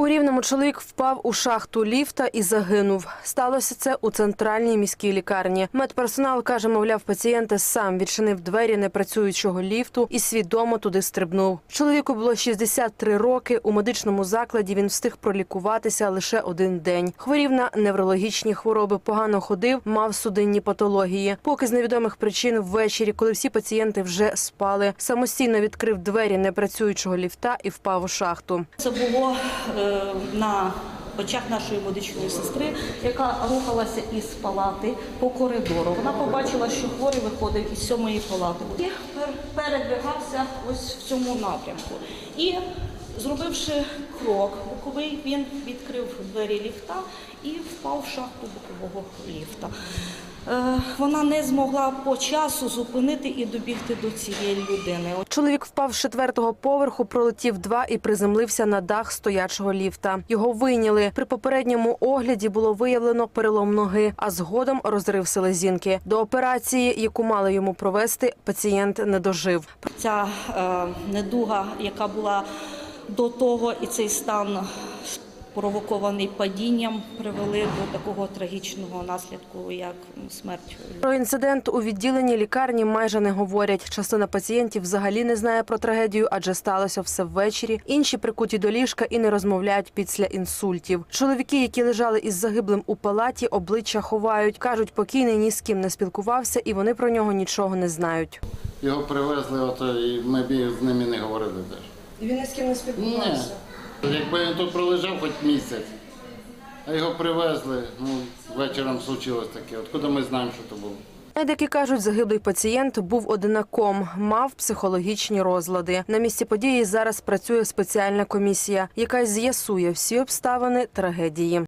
У Рівному чоловік впав у шахту ліфта і загинув. Сталося це у центральній міській лікарні. Медперсонал каже, мовляв, пацієнт сам відчинив двері непрацюючого ліфту і свідомо туди стрибнув. Чоловіку було 63 роки. У медичному закладі він встиг пролікуватися лише один день. Хворів на неврологічні хвороби, погано ходив, мав судинні патології. Поки з невідомих причин ввечері, коли всі пацієнти вже спали, самостійно відкрив двері непрацюючого ліфта і впав у шахту. Це було е, на очах нашої медичної сестри, яка рухалася із палати по коридору. Вона побачила, що хворий виходив із сьомої палати і передвигався ось в цьому напрямку. І зробивши крок боковий, він відкрив двері ліфта і впав в шахту бокового ліфта. Е, Вона не змогла по часу зупинити і добігти до цієї людини. Чоловік впав з четвертого поверху, пролетів два і приземлився на дах стоячого ліфта. Його вийняли. При попередньому огляді було виявлено перелом ноги, а згодом розрив селезінки. До операції, яку мали йому провести, пацієнт не дожив. Ця е, недуга, яка була до того, і цей стан спровокований падінням, привели до такого трагічного наслідку, як смерть Про інцидент у відділенні лікарні майже не говорять. Частина пацієнтів взагалі не знає про трагедію, адже сталося все ввечері. Інші прикуті до ліжка і не розмовляють після інсультів. Чоловіки, які лежали із загиблим у палаті, обличчя ховають. кажуть, покійний ні з ким не спілкувався, і вони про нього нічого не знають. Його привезли, ото, і ми з ними не говорили теж. І він ні з ким не Ні. Якби він тут пролежав хоч місяць, а його привезли, ну, вечором случилось таке. Откуда ми знаємо, що то було? Медики кажуть, загиблий пацієнт був одинаком, мав психологічні розлади. На місці події зараз працює спеціальна комісія, яка з'ясує всі обставини трагедії.